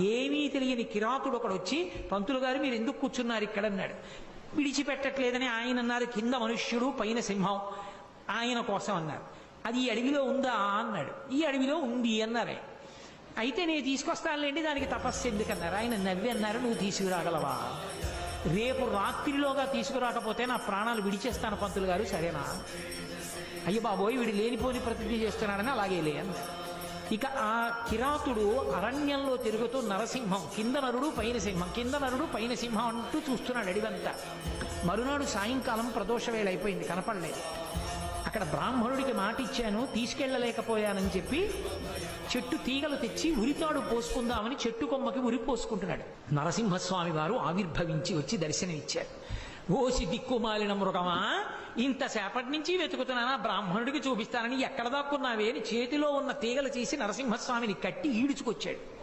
ఏమీ తెలియని కిరాతుడు ఒకడు వచ్చి పంతులు గారు మీరు ఎందుకు కూర్చున్నారు ఇక్కడ అన్నాడు విడిచిపెట్టట్లేదని ఆయన అన్నారు కింద మనుష్యుడు పైన సింహం. ఆయన కోసం అన్నారు. అది ఈ అడవిలో ఉందా? అన్నాడు. ఈ అడవిలో ఉంది అన్నారే అయితే నేను తీసుకొస్తానులేండి దానికి తపస్సు ఎందుకన్నారు? ఆయన నవ్వి అన్నారు నువ్వు తీసుకురాగలవా? రేపు రాత్రిలోగా తీసుకురాకపోతే నా ప్రాణాలు విడిచేస్తాను పంతులు గారు సరేనా? అయ్య బాబోయ్ వీడు లేనిపోని ప్రతిజ్ఞ చేస్తున్నాడని అలాగే లే అన్నారు ఇక ఆ కిరాతుడు అరణ్యంలో తిరుగుతూ నరసింహం కింద నరుడు పైన సింహం కింద నరుడు పైన సింహం అంటూ చూస్తున్నాడు అడివంతా మరునాడు సాయంకాలం ప్రదోష వేళ అయిపోయింది కనపడలేదు. అక్కడ బ్రాహ్మణుడికి మాట ఇచ్చాను తీసుకెళ్ళలేకపోయానని చెప్పి చెట్టు తీగలు తెచ్చి ఉరితాడు పోసుకుందామని చెట్టు కొమ్మకి ఉరి పోసుకుంటున్నాడు. నరసింహస్వామి వారు ఆవిర్భవించి వచ్చి దర్శనమిచ్చారు. ఓసి దిక్కుమాలిన మృగమా? ఇంతసేపటి నుంచి వెతుకుతున్నానా? బ్రాహ్మణుడికి చూపిస్తానని ఎక్కడ దాక్కున్నావే అని చేతిలో ఉన్న తీగలు చేసి నరసింహస్వామిని కట్టి ఈడ్చుకొచ్చాడు.